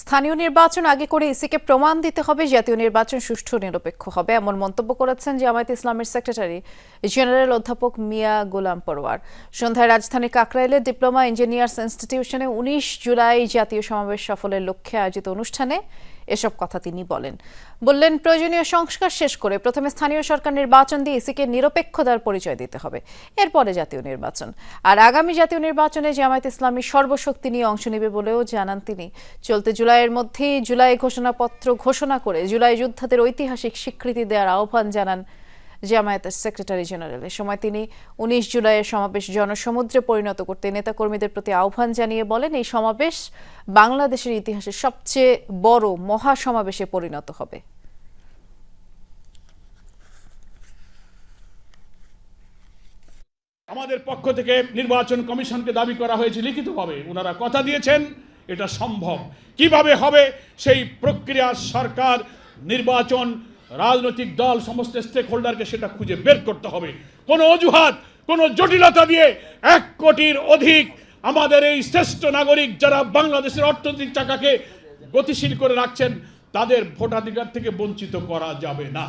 স্থানীয় নির্বাচন আগে করে ইসিকে প্রমাণ দিতে হবে, জাতীয় নির্বাচন সুষ্ঠু নিরপেক্ষ হবে, এমন মন্তব্য করেছেন জামায়াত ইসলামের সেক্রেটারি জেনারেল অধ্যাপক মিয়া গোলাম পরওয়ার সন্ধ্যায় রাজধানীর কাকরাইলে ডিপ্লোমা ইঞ্জিনিয়ার্স ইনস্টিটিউশনে উনিশ জুলাই জাতীয় সমাবেশ সফলের লক্ষ্যে আয়োজিত অনুষ্ঠানে এসব কথা তিনি বলেন। বললেন, প্রয়োজনীয় সংস্কার শেষ করে প্রথমে স্থানীয় সরকার নির্বাচন দিয়ে ইসিকে নিরপেক্ষতার পরিচয় দিতে হবে, এরপরে জাতীয় নির্বাচন। আর আগামী জাতীয় নির্বাচনে জামায়াত ইসলামী সর্বশক্তি নিয়ে অংশ নেবে বলেও জানান তিনি। চলতি জুলাইয়ের মধ্যেই জুলাই ঘোষণাপত্র ঘোষণা করে জুলাই যোদ্ধাদের ঐতিহাসিক স্বীকৃতি দেওয়ার আহ্বান জানান জামায়াতের সেক্রেটারি জেনারেল। এ সময় তিনি উনিশ জুলাইয়ের সমাবেশ জনসমুদ্রে পরিণত করতে নেতাকর্মীদের প্রতি আহ্বান জানিয়ে বলেন, এই সমাবেশ বাংলাদেশের ইতিহাসে সবচেয়ে বড় মহা সমাবেশে পরিণত হবে। আমাদের পক্ষ থেকে নির্বাচন কমিশনকে দাবি করা হয়েছে, লিখিতভাবে। ওনারা কথা দিয়েছেন এটা সম্ভব। কীভাবে হবে? সেই প্রক্রিয়া সরকার, নির্বাচন, রাজনৈতিক দল, সমস্ত স্টেক হোল্ডারকে সেটা খুঁজে বের করতে হবে। কোনো অজুহাত, কোনো জটিলতা দিয়ে এক কোটির অধিক আমাদের এই শ্রেষ্ঠ নাগরিক যারা বাংলাদেশের অর্থনৈতিক চাকাকে গতিশীল করে রাখছেন, তাদের ভোটাধিকার থেকে বঞ্চিত করা যাবে না।